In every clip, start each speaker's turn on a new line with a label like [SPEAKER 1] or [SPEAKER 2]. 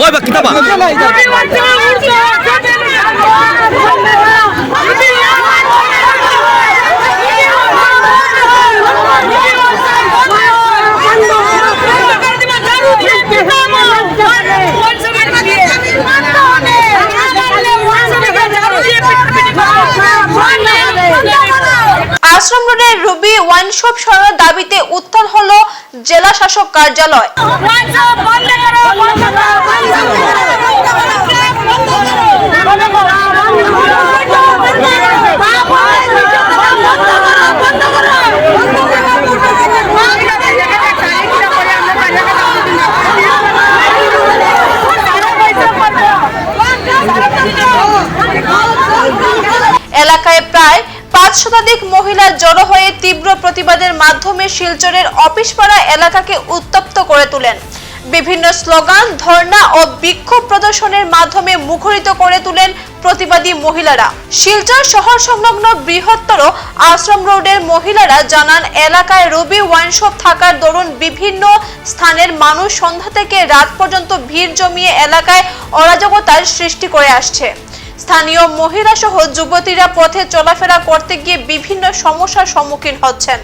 [SPEAKER 1] ওই বা
[SPEAKER 2] আশ্রম রোডের রুবি ওয়াইন শপ সরানোর দাবিতে উত্থান হলো জেলা শাসক কার্যালয়। এলাকায় প্রায় শতাধিক মহিলা জড়ো হয়ে তীব্র প্রতিবাদের মাধ্যমে শিলচরের অফিসপাড়া এলাকাকে উত্তপ্ত করে তোলেন। বিভিন্ন স্লোগান, ধর্ণা ও বিক্ষোভ প্রদর্শনের মাধ্যমে মুখরিত করে তোলেন প্রতিবাদী মহিলারা। শিলচর শহর সংলগ্ন বৃহত্তর আশ্রম রোডের মহিলারা জানান, এলাকায় রবি ওয়াইনশপ থাকার দরুন বিভিন্ন স্থানের মানুষ সন্ধ্যা থেকে রাত পর্যন্ত ভিড় জমিয়ে এলাকায় অরাজকতার সৃষ্টি করে আসছে। স্থানীয় মহিলা সহ যুবতীরা পথে চলাফেরা করতে গিয়ে বিভিন্ন সমস্যার সম্মুখীন হচ্ছেন।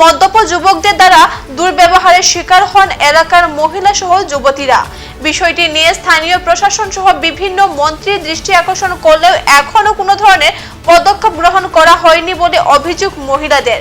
[SPEAKER 2] মদ্যপ যুবকদের দ্বারা দুর্ব্যবহারের শিকার হন এলাকার মহিলা সহ যুবতীরা। বিষয়টি নিয়ে স্থানীয় প্রশাসন সহ বিভিন্ন মন্ত্রীর দৃষ্টি আকর্ষণ করলেও এখনও কোনো ধরনের পদক্ষেপ গ্রহণ করা হয়নি বলে অভিযোগ মহিলাদের।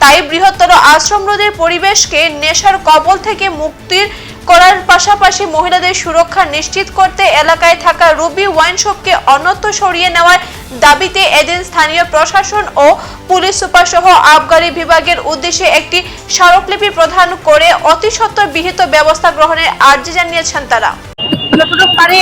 [SPEAKER 2] তাই বৃহত্তর আশ্রম রোধের পরিবেশকে নেশার কবল থেকে মুক্তির করার পাশাপাশি মহিলাদের সুরক্ষা নিশ্চিত করতে এলাকায় থাকা রুবি ওয়াইন শপকে অন্যত্র সরিয়ে নেওয়ার দাবিতে এদিন স্থানীয় প্রশাসন ও পুলিশ সুপার সহ আবগারি বিভাগের উদ্দেশ্যে একটি স্মারকলিপি প্রদান করে অতি সত্বর বিহিত ব্যবস্থা গ্রহণের আর্জি জানিয়েছেন তারা।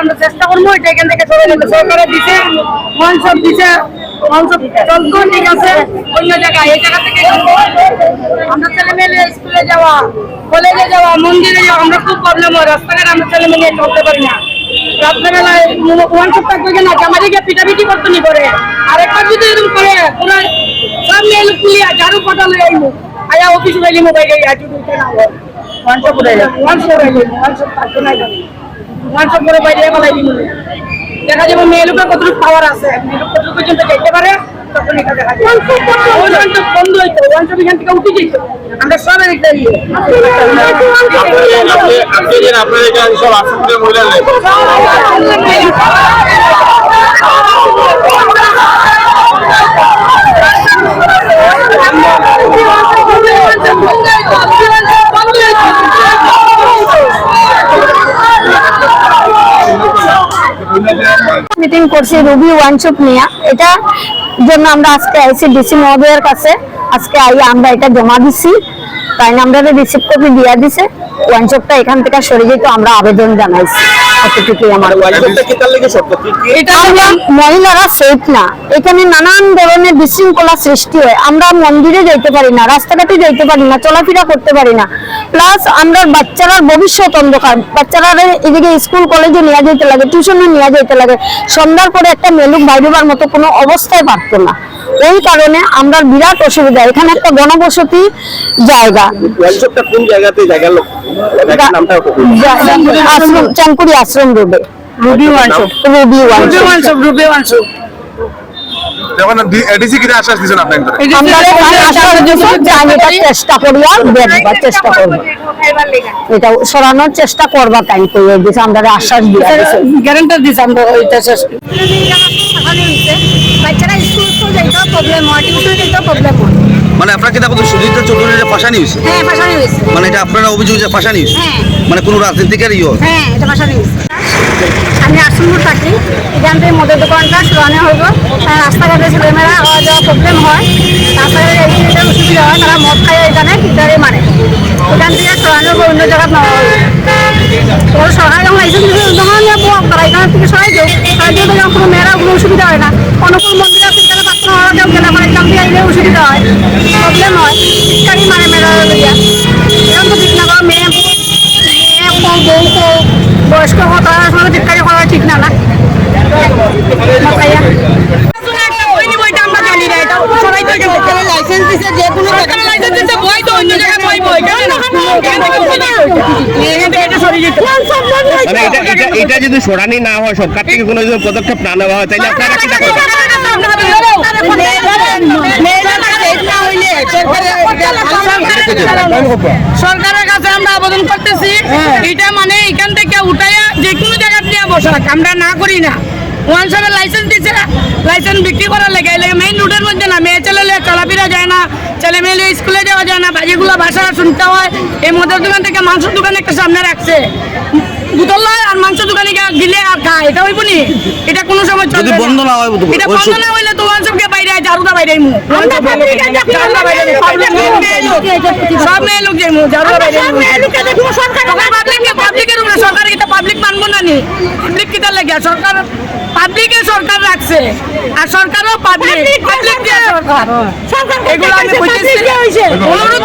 [SPEAKER 3] আমরা চেষ্টা করব, এটা এখান থেকে চলে যাবে সরকারে দিছে মনসব দিছে মনসব চলতো ঠিক আছে? অন্য জায়গায় এই জায়গা থেকে আমরা ছেলে মেয়ে স্কুলে যাওয়া কলেজে যাওয়া মন্দিরে যাওয়া আমরা খুব প্রবলেম হয়। রাস্তাঘাটে আমরা ছেলে মেয়ে চলতে পারি না। রাত্রেবেলায় ওয়ান সব থাকবে না জামারিকে পিটাপিটি করতে নি করে আর একবার যদি এরকম করে পুরো সব মেয়ে লোক মিলিয়ে ঝাড়ু আইব আয়া অফিস গেলি মোবাইলে আজ না ওয়ান ওয়ান সব ওয়ান সব থাকবে না। হোয়াটসঅ্যাপ করে বাইরে বলাই দিন দেখা যাবে মেয়ে লোকের কতটুকু পাওয়ার আছে মেয়ে লোক কতটুকু পর্যন্ত যেতে পারে তখন এটা দেখা যাবে ওয়ানশপ বন্ধ হইতো ওয়ানশপ এখান থেকে উঠে যেত আমরা সব
[SPEAKER 4] আপনি যে আপনার এখানে সব আশ্রমের মহিলা
[SPEAKER 3] মিটিং করছি রুবি ওয়ান নিয়া। এটা জন্য আমরা আজকে আইসি ডিসি মহোদয়ের কাছে। আজকে আই আমরা এটা জমা দিছি। তাই আমরা রিসিভ কপি দিয়া দিছে। ওয়ান এখান থেকে সরে যেত আমরা আবেদন জানাইছি। আমার এটা আমরা মহিলারা সেফ না। এখানে নানান ধরনের বিশৃঙ্খলা সৃষ্টি হয়। আমরা মন্দিরে যাইতে পারি না রাস্তাঘাটে যাইতে পারি না চলাফেরা করতে পারি না। প্লাস আমরা বাচ্চারা ভবিষ্যৎ অন্ধকার। বাচ্চারা এদিকে স্কুল কলেজে নিয়ে যেতে লাগে টিউশনে নিয়ে যেতে লাগে। সন্ধ্যার পরে একটা মেলুক বাইরেবার মতো কোনো অবস্থায় পারতো না। ওই কারণে আমরা বিরাট অসুবিধা। এখানে একটা গণবসতি জায়গা।
[SPEAKER 4] কোন জায়গাতে? জায়গার লোক
[SPEAKER 3] আশ্রম চাঙ্কুরি আশ্রম রোডে Ruby one shop Ruby one shop Ruby one shop চেষ্টা করব। সরানোর চেষ্টা করবার টাইম করে আমরা আশ্বাস দিয়ে গ্যারান্টার আমরা বাচ্চারা স্কুল স্কুল যাইতেও প্রবলেম হয় টিউশন যাইতেও প্রবলেম হয়।
[SPEAKER 1] মানে আপনার কি দেখো সুজিত চৌধুরীর ফাঁসানি হয়েছে?
[SPEAKER 3] হ্যাঁ ফাঁসানি হয়েছে।
[SPEAKER 1] মানে এটা আপনারা অভিযোগ যে ফাঁসানি হয়েছে?
[SPEAKER 3] হ্যাঁ।
[SPEAKER 1] মানে কোনো রাজনীতিকের ইয়ে?
[SPEAKER 3] হ্যাঁ এটা ফাঁসানি হয়েছে। আমি আশ্রমপুর থাকি। এখান থেকে মদের দোকানটা সরানো হইব রাস্তাঘাটে ছেলেমেয়েরা আওয়া যাওয়া প্রবলেম হয়। রাস্তাঘাটে অ্যাক্সিডেন্টের অসুবিধা হয় তারা মদ খায় এখানে মারে। এখান থেকে সরানোর পর অন্য জায়গায় নেওয়া হবে তোর সরকার যখন লাইসেন্স দিয়েছে তখন তারা এখান থেকে সরাই দেও। সরাই দিয়ে যখন কোনো মেয়েরা কোনো অসুবিধা হয় না। অনুকূল মন্দির আছে এখানে প্রার্থনা হওয়া যাও গেলে হয় প্রবলেম হয়। শিক্ষারই মানে মেয়েরা লইয়া। এরকম তো ঠিক না মেয়ে মেয়ে বউ কম বয়স্ক তারা সঙ্গে চিৎকারি করা ঠিক না না। লাইসেন্স যে কোনো তো অন্য জায়গায় বই
[SPEAKER 5] এটা যদি সরানি না হয়, সরকার থেকে কোনো পদক্ষেপ না নেওয়া হয়, তাহলে আপনারা কি
[SPEAKER 3] সরকারের কাছে আমরা আবেদন করতেছি। এটা মানে এখান থেকে উঠাইয়া যে কোনো জায়গা নিয়ে বসাক আমরা না করি না। ওয়ান সাহেবের লাইসেন্স দিচ্ছে না। লাইসেন্স বিক্রি করার লেগে এই মেইন রোডের মধ্যে না মেয়ে ছেলে চলাফেরা যায় না ছেলে মেয়ে স্কুলে যাওয়া যায় না বাজিগুলো ভাষা শুনতে হয়। এই মদের দোকান থেকে মাংসের দোকান একটা সামনে রাখছে। বোতল লয় আর মাংস দোকানে গিয়ে গিলে আর খায়। এটা হইব নি? এটা কোনো সময় চলবে
[SPEAKER 1] যদি বন্ধ না হয়,
[SPEAKER 3] এটা বন্ধ না হইলে তো সবকে বাইরে আয়, ঝাড়ুদা বাইরে আইমু। সব মেয়ে লোক যাইমু, ঝাড়ুদা বাইরে আইমু। তখন পাবলিককে- পাবলিকের উপরে সরকার এটা পাবলিক মানবো না নি। পাবলিক কিটা লাগে সরকার পাবলিকে সরকার রাখছে। আর সরকারও পাবলিক পাবলিক দিয়ে সরকার। এগুলো আমি বুঝতেছি অনুরোধ